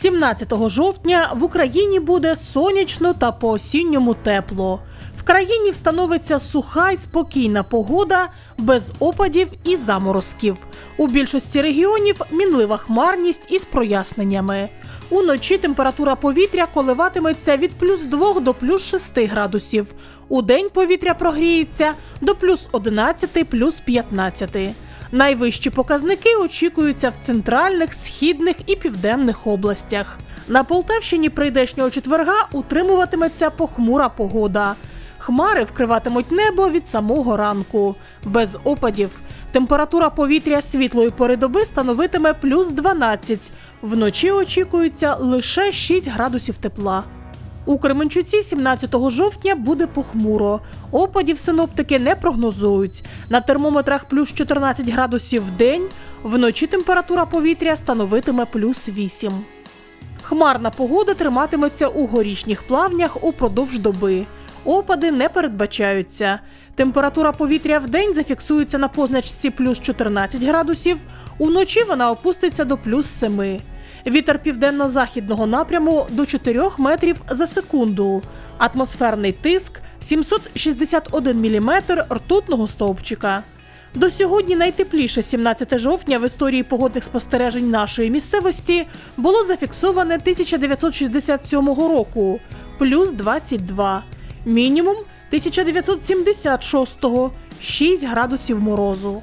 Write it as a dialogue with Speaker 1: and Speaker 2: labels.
Speaker 1: 17 жовтня в Україні буде сонячно та по-осінньому тепло. В країні встановиться суха й спокійна погода без опадів і заморозків. У більшості регіонів мінлива хмарність із проясненнями. Уночі температура повітря коливатиметься від плюс 2 до плюс 6 градусів. У день повітря прогріється до плюс 11, плюс 15. Найвищі показники очікуються в центральних, східних і південних областях. На Полтавщині прийдешнього четверга утримуватиметься похмура погода. Хмари вкриватимуть небо від самого ранку. Без опадів. Температура повітря світлої пори доби становитиме плюс 12. Вночі очікується лише 6 градусів тепла. У Кременчуці 17 жовтня буде похмуро. Опадів синоптики не прогнозують. На термометрах плюс 14 градусів в день, вночі температура повітря становитиме плюс 8. Хмарна погода триматиметься у горішніх плавнях упродовж доби. Опади не передбачаються. Температура повітря в день зафіксується на позначці плюс 14 градусів, уночі вона опуститься до плюс 7. Вітер південно-західного напряму до 4 метрів за секунду. Атмосферний тиск 761 міліметр ртутного стовпчика. До сьогодні найтепліше 17 жовтня в історії погодних спостережень нашої місцевості було зафіксоване 1967 року плюс 22. Мінімум 1976 6 градусів морозу.